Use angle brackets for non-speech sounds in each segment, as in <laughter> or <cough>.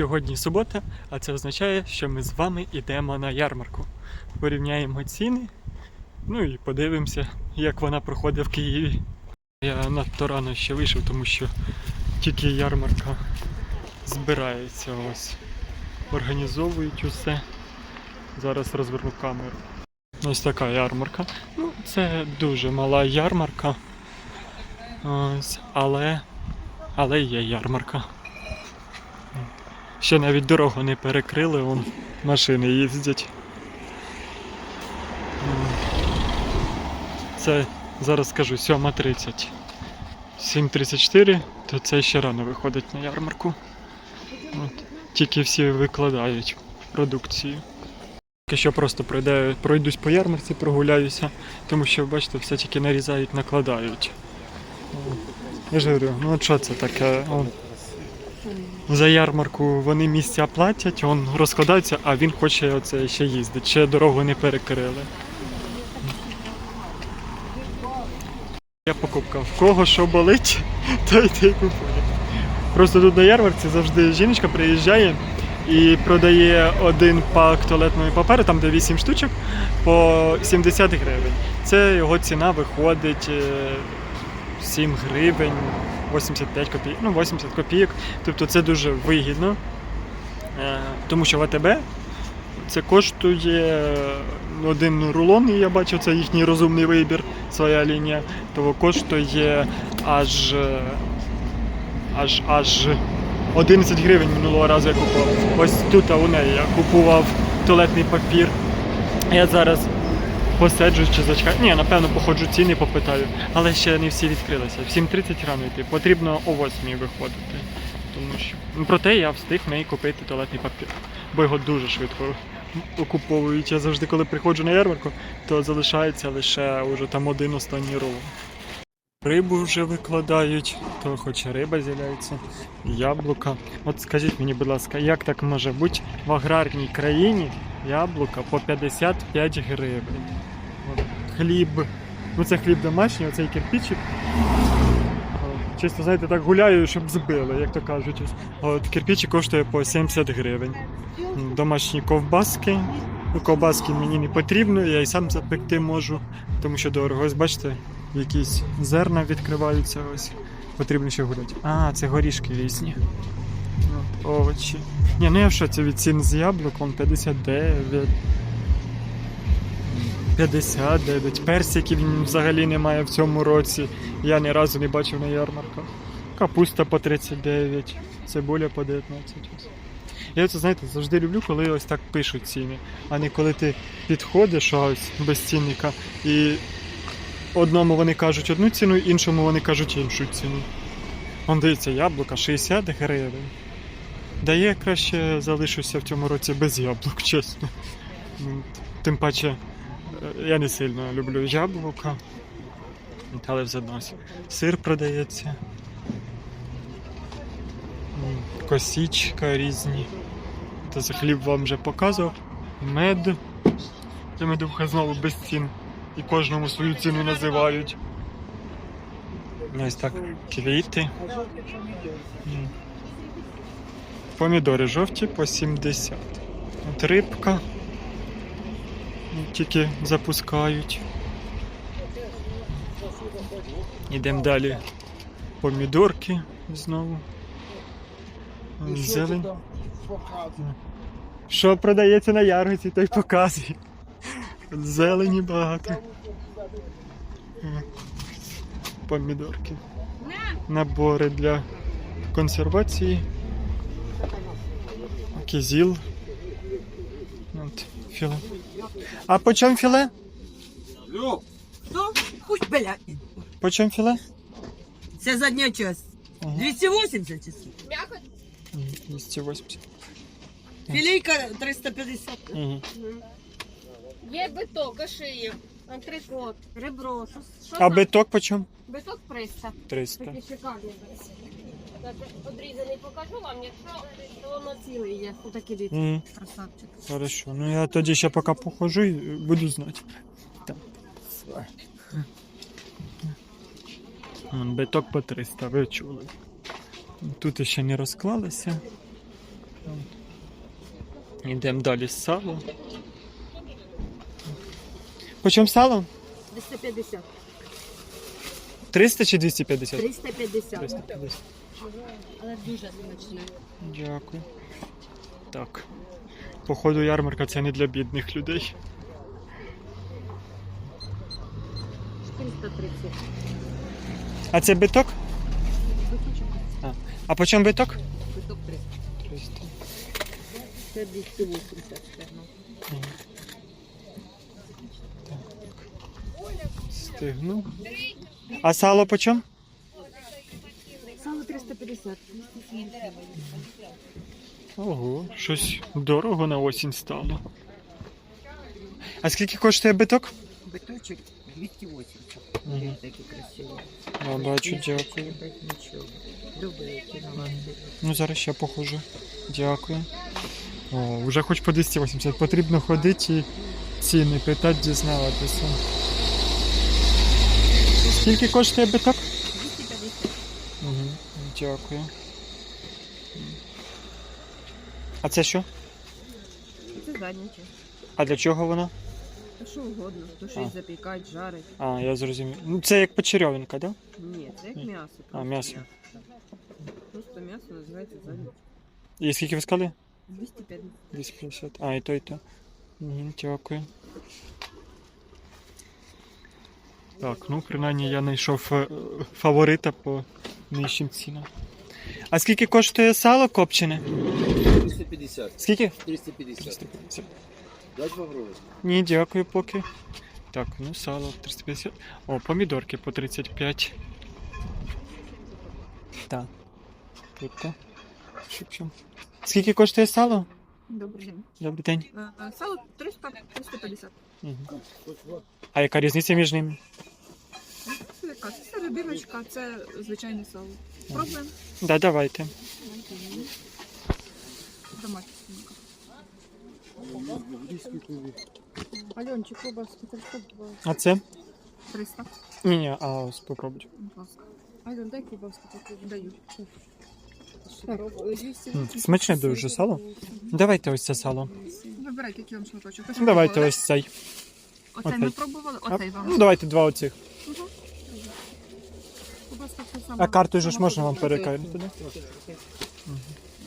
Сьогодні субота, а це означає, що ми з вами йдемо на ярмарку. Порівняємо ціни, ну і подивимося, як вона проходить в Києві. Я надто рано ще вийшов, тому що тільки ярмарка збирається ось. Організовують усе. Зараз розверну камеру. Ось така ярмарка. Ну, це дуже мала ярмарка. Ось, але, але є ярмарка. Ще навіть дорогу не перекрили, вон машини їздять. Це зараз скажу 7.30. 7.34, то це ще рано виходить на ярмарку. От. Тільки всі викладають продукцію. Поки що просто пройде, пройдусь по ярмарці, прогуляюся, тому що, бачите, все тільки нарізають, накладають. Я ж говорю, ну от що це таке? О, за ярмарку вони місця платять, он розкладаються, а він хоче оце ще їздити, ще дорогу не перекрили. Я покупка. В кого що болить, <laughs> той те й купує. Просто тут на ярмарці завжди жіночка приїжджає і продає один пак туалетного паперу, там де 8 штучок, по 70 гривень. Це його ціна виходить е, 7 гривень, 85 копійок, ну 80 копійок. Тобто це дуже вигідно, е, тому що в АТБ це коштує ну, один рулон, і я бачу, це їхній розумний вибір, своя лінія, то коштує аж, аж, аж 11 гривень минулого разу я купував. Ось тут у неї я купував туалетний папір. Я зараз посиджу чи зачекаю. Ні, напевно, походжу ціни, попитаю. Але ще не всі відкрилися. В 7.30 рано йти. Потрібно о 8 виходити. Тому що. Ну, проте я встиг в неї купити туалетний папір, бо його дуже швидко окуповують. Я завжди, коли приходжу на ярмарку, то залишається лише уже там один останній рулон. Рибу вже викладають, то хоч риба з'являється, яблука. От скажіть мені, будь ласка, як так може бути в аграрній країні яблука по 55 гривень? Хліб, ну це хліб домашній, оцей кирпичик. Чисто, знаєте, так гуляю, щоб збили, як то кажуть. От кирпичик коштує по 70 гривень. Домашні ковбаски. Ну, ковбаски мені не потрібно, я і сам запекти можу, тому що дорого. Ось бачите, якісь зерна відкриваються ось. Потрібно ще гуляти. А, це горішки різні. От, овочі. Ні, ну я в шоці від цін з яблук, вон 59. 59. Персиків взагалі немає в цьому році. Я ні разу не бачив на ярмарках. Капуста по 39, цибуля по 19. Я це, знаєте, завжди люблю, коли ось так пишуть ціни, а не коли ти підходиш ось без цінника і одному вони кажуть одну ціну, іншому вони кажуть іншу ціну. Он дивіться, яблука 60 гривень. Да я краще залишуся в цьому році без яблук, чесно. Ну, Тим паче, я не сильно люблю яблука. Але все одно сир продається. Косічка різні. Та за хліб вам вже показував. Мед. Це медовка знову без цін. І кожному свою ціну називають. Ось так квіти. Помідори жовті по 70. От рибка. Тільки запускають. Ідемо далі. Помідорки знову. Зелень. Що продається на ярмарці, той показує. Зелені багато. Помідорки. Набори для консервації. Кізіл. От, філе. А по чому філе? Що? Пусть блядь. По чому філе? Це задня часть. Ага. 280 часов. М, 280. Філейка 350. Угу. Є биток, шиї, антрикот, ребро. Що, що А там? биток по чому? Биток 300. 300. Такий шикарний биток. Так, Одрізаний покажу вам, якщо то воно цілий є. Отакий Угу. красавчик. Хорошо. Ну я тоді ще поки походжу і буду знати. Так. Вон, Биток по 300, ви чули. Тут ще не розклалися. Йдемо далі з сало. По чому сало? 350. 300 чи 250? 350. 350. Але дуже смачне. Дякую. Так. Походу, ярмарка це не для бідних людей. 430. А це биток? А, а по чому биток? Куток 300. Це 280 стегно. Стигну. А сало по чому? Сало 350. Ого, щось дорого на осінь стало. А скільки коштує биток? Биточок 280. Мгм. Такі красиві. Бачу, дякую. Нічого. Добре, Ну, зараз ще похожу. Дякую. О, вже хоч по 280. Потрібно ходити і ціни питати, дізнаватися. Скільки коштує биток? 250. Угу. Дякую. А це що? Це задняче. А для чого воно? Та що угодно. То щось запікать, жарить. А, я зрозумів. Ну, це як почерьовинка, так? Да? Ні, це як м'ясо. А, м'ясо. Просто м'ясо називається задняче. І скільки ви сказали? 250. 250. А, і то, і то. Угу, дякую. Так, ну принаймні я знайшов е, фаворита по нижчим цінам. А скільки коштує сало копчене? 350. Скільки? 350. 350. Дать вам гроші? Ні, дякую поки. Так, ну сало 350. О, помідорки по 35. Так. Тут то. Скільки коштує сало? Добрий день. Добрий день. Е, Сало 300 350. Угу. А яка різниця між ними? Це яка? Це серединочка, це звичайне сало. Пробуємо. Да, давайте. Альончик, колбаски 320. А це? 300. Ні, ні, а ось попробуйте. Будь ласка. Альон, дай колбаску таку. Даю. Так, 200. М, Смачне дуже сало. Давайте ось це сало. Вибирайте, який вам шматочок. Ви Давайте пробували? ось цей. Оцей ми пробували, оцей вам. Ну, давайте два оцих. Це сама- А карту ж можна вам перекинути, да?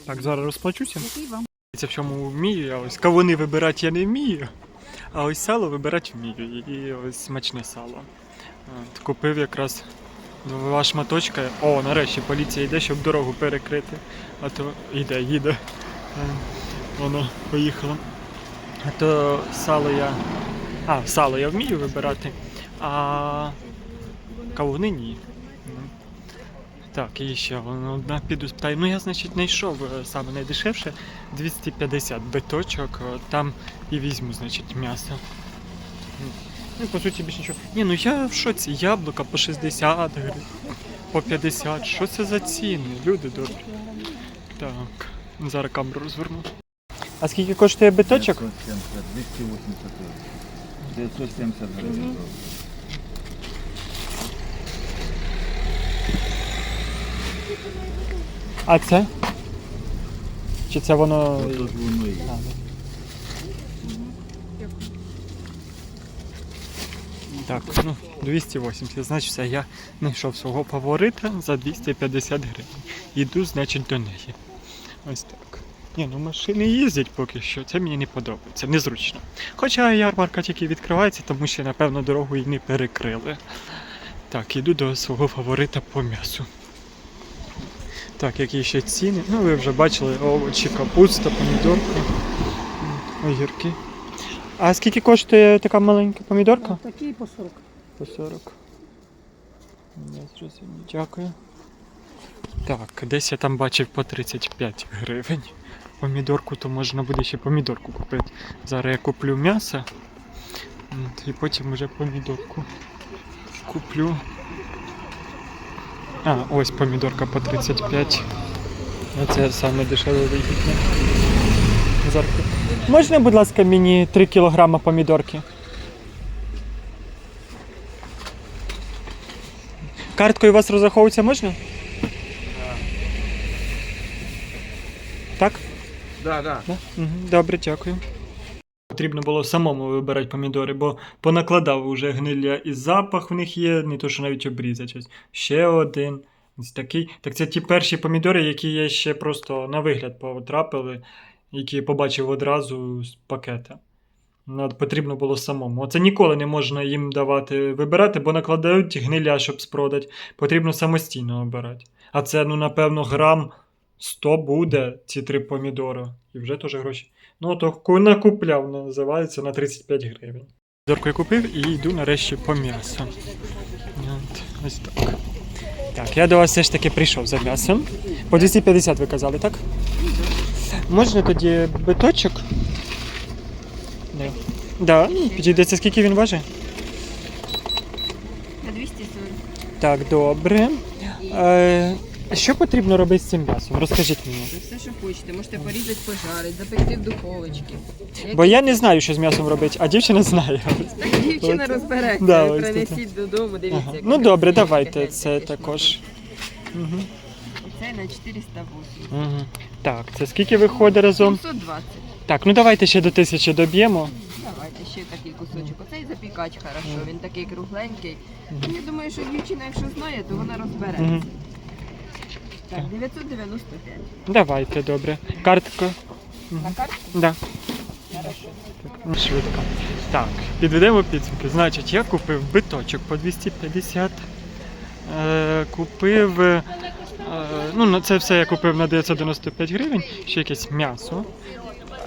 Так, зараз розплачуся. Це в чому вмію, я ось кавуни вибирати я не вмію, а ось сало вибирати вмію. І ось смачне сало. От, купив якраз два шматочка. О, нарешті поліція йде, щоб дорогу перекрити. А то йде, їде. Е, Воно поїхало. А то сало я. А, сало я вмію вибирати, а кавуни ні. Так, і ще одна піду спитаю. Ну я, значить, знайшов е, саме найдешевше 250 биточок, е, там і візьму, значить, м'ясо. Ну, по суті, більше нічого. Ні, ну я в шоці, яблука по 60 гривень, по 50. Що це за ціни? Люди добрі. Так, зараз камеру розверну. А скільки коштує биточок? 970, 280 гривень. 970 гривень. А це? Чи це воно. Ото ж воно є. А, ну. Так, ну, 280. Значить, все, я знайшов свого фаворита за 250 гривень. Іду, значить, до неї. Ось так. Ні, ну машини їздять поки що, це мені не подобається, незручно. Хоча ярмарка тільки відкривається, тому що, напевно, дорогу і не перекрили. Так, іду до свого фаворита по м'ясу. Так, які ще ціни? Ну, ви вже бачили овочі, капуста, помідорка, огірки. А скільки коштує така маленька помідорка? Такі по 40. По 40. Я зрозумів. Дякую. Так, десь я там бачив по 35 гривень. Помідорку, то можна буде ще помідорку купити. Зараз я куплю м'ясо. І потім вже помідорку куплю. А, ось помідорка по 35. Оце саме дешеве вигідне. Зараз. Можна, будь ласка, мені 3 кілограма помідорки? Карткою у вас розраховуватися можна? Так? Да, да. Да? Угу. Добре, дякую. Потрібно було самому вибирати помідори, бо понакладав уже гнилля і запах в них є, не то що навіть обрізати. Ще один. Такий. Так це ті перші помідори, які я ще просто на вигляд потрапили, які побачив одразу з пакета. Ну, от потрібно було самому. Оце ніколи не можна їм давати вибирати, бо накладають гниля, щоб спродати. Потрібно самостійно обирати. А це, ну, напевно, грам 100 буде ці три помідори. І вже теж гроші. Ну, то накупляв, називається на 35 гривень. Зорку я купив і йду нарешті по м'ясу. Ось так. Так, я до вас все ж таки прийшов за м'ясом. По 250 ви казали, так? Можна тоді биточок? Да. Да, підійдеться, скільки він важить? На 240. Так, добре. Е, що потрібно робити з цим м'ясом? Розкажіть мені. Все, що хочете. Можете порізати, пожарити, запекти в духовочці. Як Бо я не знаю, що з м'ясом робити, а дівчина знає. так дівчина розбереться. Да, ось принесіть додому, дивіться. Ага. Ну добре, давайте це також. Угу. Це на 408. Угу. Так, це скільки виходить разом? 720. Так, ну давайте ще до тисячі доб'ємо. Давайте ще такий кусочок. Оцей запікач хорошо, він такий кругленький. Я думаю, що дівчина, якщо знає, то вона розбереться. Угу. Так, 995. Давайте, добре. Картка. На карту? Да. Хорошо. Ну, Швидко. Так, підведемо підсумки. Значить, я купив биточок по 250. Е, купив. Е, ну, на це все я купив на 995 гривень. Ще якесь м'ясо.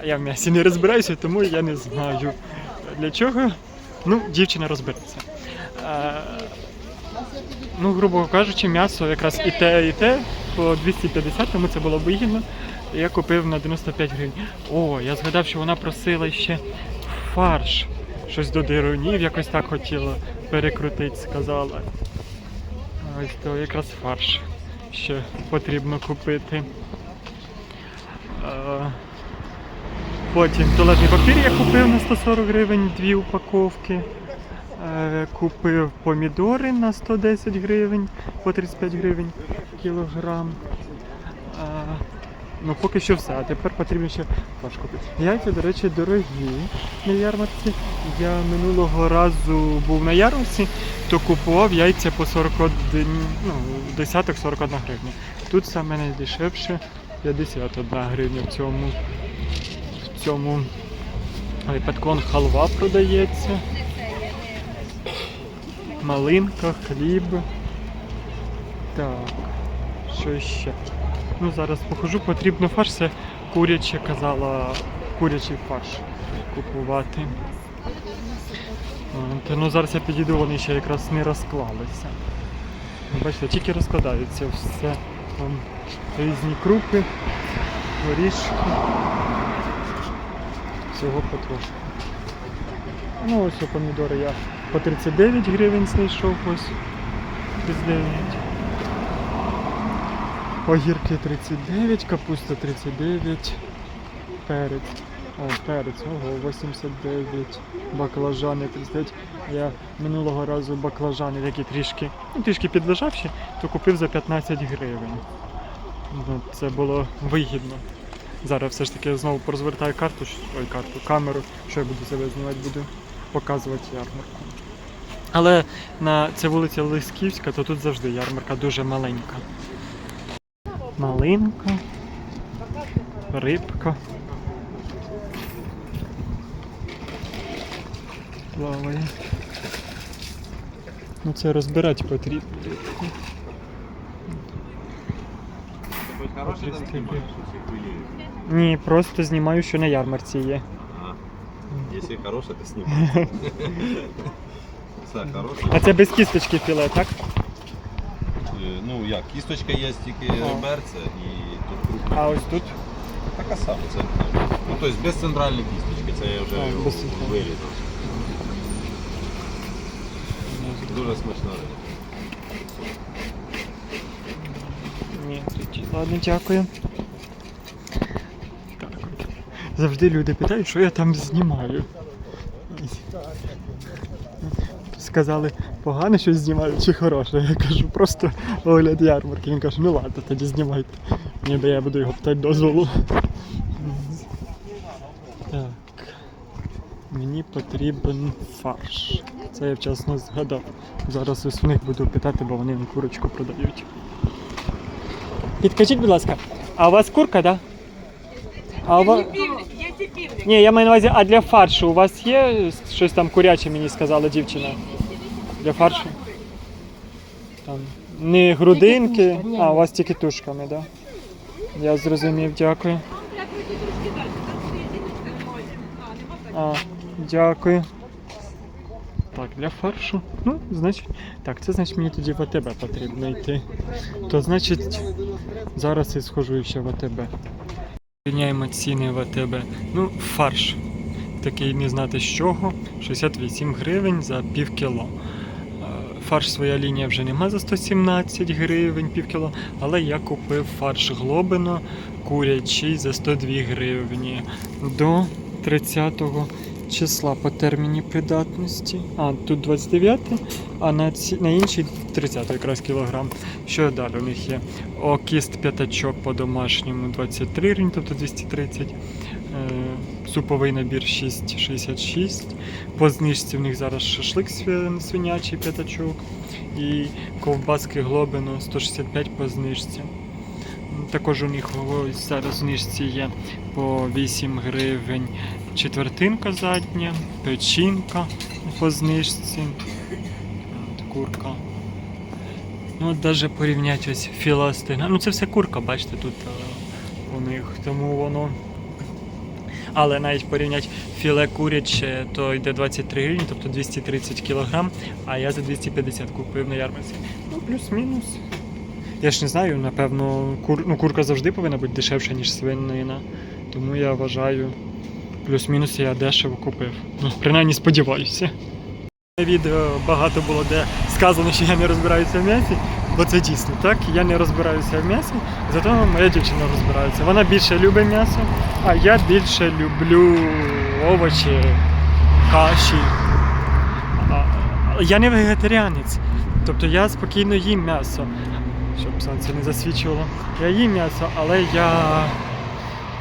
Я в м'ясі не розбираюся, тому я не знаю для чого. Ну, дівчина розбереться. Е, ну, грубо кажучи, м'ясо якраз і те, і те по 250, тому це було вигідно. Я купив на 95 гривень. О, я згадав, що вона просила ще фарш. Щось до дирунів, якось так хотіла перекрутити, сказала. Ось то якраз фарш ще потрібно купити. Потім туалетний папір я купив на 140 гривень, дві упаковки. Е, Купив помідори на 110 гривень по 35 гривень кілограм. Е, Ну, поки що все, а тепер потрібно ще фарш. Яйця, до речі, дорогі на ярмарці. Я минулого разу був на ярмарці, то купував яйця по 41, ну, десяток 41 гривня. Тут саме найдешевше 51 гривня в цьому. В цьому випадку халва продається. Малинка, хліб. Так, що ще? Ну, зараз похожу, потрібно фарш, це куряче казала, курячий фарш купувати. Ну зараз я підійду, вони ще якраз не розклалися. Бачите, тільки розкладаються все. Там різні крупи, горішки. Всього потрошку. Ну ось у помідори я по 39 гривень знайшов ось. 39. Огірки 39, капуста 39, перець. О, перець, ого, 89, баклажани 39. Я минулого разу баклажани такі трішки, ну трішки підлежавші, то купив за 15 гривень. Ну, це було вигідно. Зараз все ж таки знову порозвертаю карту, ой, карту, камеру, що я буду себе знімати, буду показувати ярмарку. Але на це вулиця Лисківська, то тут завжди ярмарка дуже маленька. Малинка, рибка. Плаває. Ну це розбирати потрібно. Хороший там 300 снимаешь, Ні, просто знімаю, що на ярмарці є. Если хороший, то <laughs> хороший. А це без кісточки філе, так? Ну як, кісточка є тільки реберця і тут крупна. А ось тут. Така сама, це ну, тобто без центральної кісточки, це я вже А, без центральної. вирізав. Дуже смачна риба. Ні. Ладно, дякую. Так от. Завжди люди питають, що я там знімаю. Сказали, погано щось знімаю чи хороше. Я кажу, просто огляд ярмарки. Він каже, ну ладно, тоді знімайте. Ніби я буду його питати дозволу. Так. Мені потрібен фарш. Це я вчасно згадав. Зараз ось в них буду питати, бо вони курочку продають. Підкажіть, будь ласка, а у вас курка, так? Да? А у вас... Ні, я маю на увазі, а для фаршу у вас є щось там куряче, мені сказала дівчина? Для фаршу? Там. Не грудинки, а у вас тільки тушками, так? Да? Я зрозумів, дякую. А, дякую. Так, для фаршу. Ну, значить. Так, це значить мені тоді в АТБ потрібно йти. То значить, зараз я схожу ще в АТБ. Рівняємо ціни в АТБ. Ну, фарш. Такий не знати з чого. 68 гривень за пів кіло. Фарш своя лінія вже нема за 117 гривень пів кіло, але я купив фарш глобино курячий за 102 гривні до 30 числа по терміні придатності. А, тут 29, а на, ці, на іншій 30 якраз кілограм. Що далі у них є? Окіст п'ятачок по домашньому 23 гривні, тобто 230. Е, суповий набір 6,66. По знижці в них зараз шашлик свинячий п'ятачок. І ковбаски глобино 165 по знижці. Також у них ось зараз знижці є по 8 гривень четвертинка задня, печінка по знижці, курка. Ну, от навіть порівняти ось філастина. Ну це все курка, бачите, тут е, у них, тому воно. Але навіть порівняти філе куряче, то йде 23 гривні, тобто 230 кг, а я за 250 купив на ярмарці. Ну, плюс-мінус. Я ж не знаю, напевно, кур... ну, курка завжди повинна бути дешевша, ніж свинина. Тому я вважаю, плюс-мінус я дешево купив. Ну, принаймні сподіваюся. Відео багато було, де сказано, що я не розбираюся в м'ясі, бо це дійсно так. Я не розбираюся в м'ясі, зато моя дівчина розбирається. Вона більше любить м'ясо, а я більше люблю овочі, каші. Я не вегетаріанець, тобто я спокійно їм м'ясо, щоб сонце не засвічувало. Я їм м'ясо, але я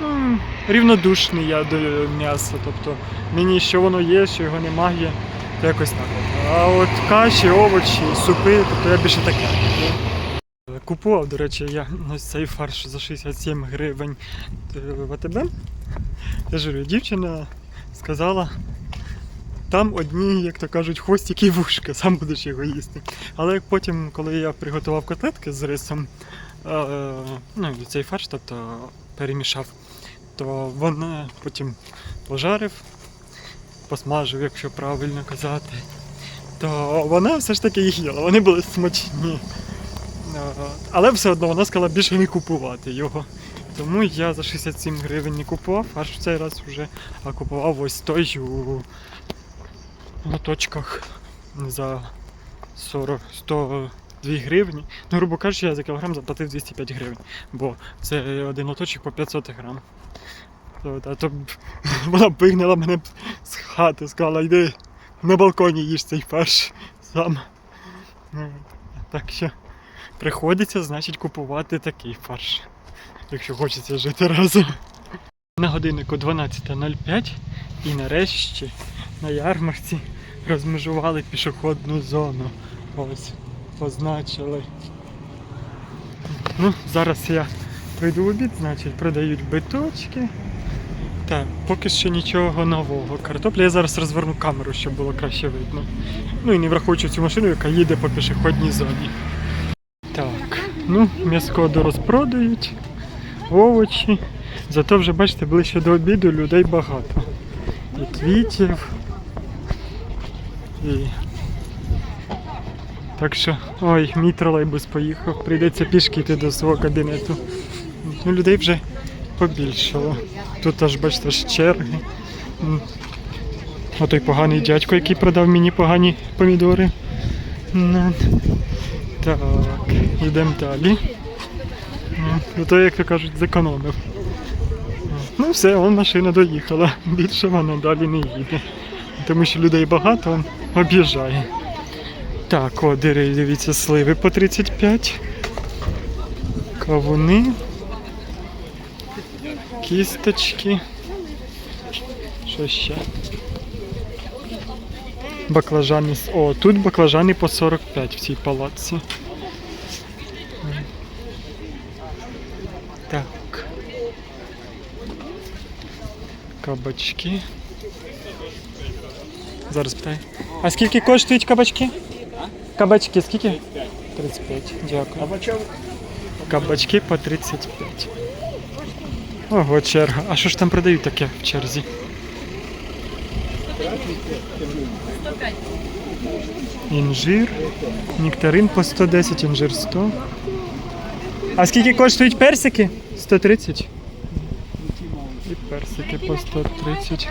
ну, рівнодушний я до м'яса. Тобто мені що воно є, що його немає, якось так. А от каші, овочі, супи, тобто я більше таке. Купував, до речі, я ось цей фарш за 67 гривень е, в АТБ. Я ж дівчина сказала, там одні, як то кажуть, хвостики і вушка, сам будеш його їсти. Але потім, коли я приготував котлетки з рисом, е, ну, цей фарш, тобто перемішав, то вона потім пожарив, посмажив, якщо правильно казати, то вона все ж таки їх їла, вони були смачні. Але все одно вона сказала більше не купувати його. Тому я за 67 гривень не купував, аж в цей раз вже а купував ось той у лоточках за 40 102 гривні. Ну, грубо кажучи, я за кілограм заплатив 205 гривень, бо це один лоточок по 500 грам. То, та, то вона вигнала мене з хати, сказала, йди на балконі їж цей фарш сам. Ну, Так що приходиться, значить, купувати такий фарш, якщо хочеться жити разом. На годиннику 12.05 і нарешті на ярмарці розмежували пішохідну зону. Ось, позначили. Ну, зараз я прийду в обід, значить, продають биточки. Так, поки що нічого нового. Картопля я зараз розверну камеру, щоб було краще видно. Ну і не враховуючи цю машину, яка їде по пішохідній зоні. Так, ну, м'яско дорозпродають, овочі. Зато вже, бачите, ближче до обіду людей багато. І квітів. І... Так що, ой, мій тролейбус поїхав, прийдеться пішки йти до свого кабінету. Ну, людей вже побільшало. Тут аж бачите аж черги. Отой поганий дядько, який продав мені погані помідори. Так, йдемо далі. Ну, Ну, як то кажуть, зекономив. Ну все, вон машина доїхала. Більше вона далі не їде. Тому що людей багато, він об'їжджає. Так, о, дивіться, сливи по 35. Кавуни. Кісточки. Що ще? Баклажани. з- О, тут баклажани по 45 в цій палатці. Так. Кабачки. Зараз питаю. А скільки коштують кабачки? Кабачки скільки? 35. Дякую. Кабачки по 35. Ого, черга. А що ж там продають таке в черзі? 105. Інжир. Нектарин по 110, інжир 100. А скільки коштують персики? 130. І персики по 130.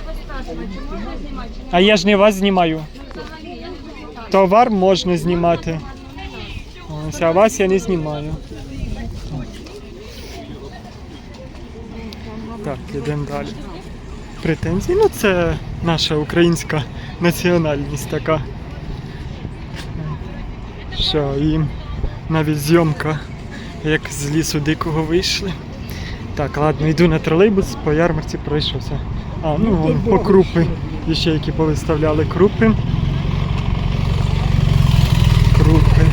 А я ж не вас знімаю. Товар можна знімати. Ось, а вас я не знімаю. Так, йдемо далі. Претензії. Ну, це наша українська національність така. Що їм навіть зйомка, як з лісу дикого вийшли. Так, ладно, йду на тролейбус, по ярмарці пройшовся. А, ну вон, по крупи. І ще які повиставляли крупи. Крупи.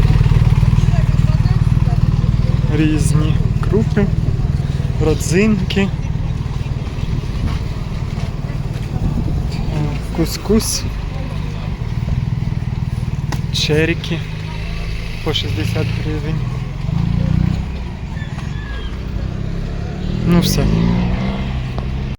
Різні крупи, родзинки. Е, Кускус. Черіки по 60 гривень. Ну все.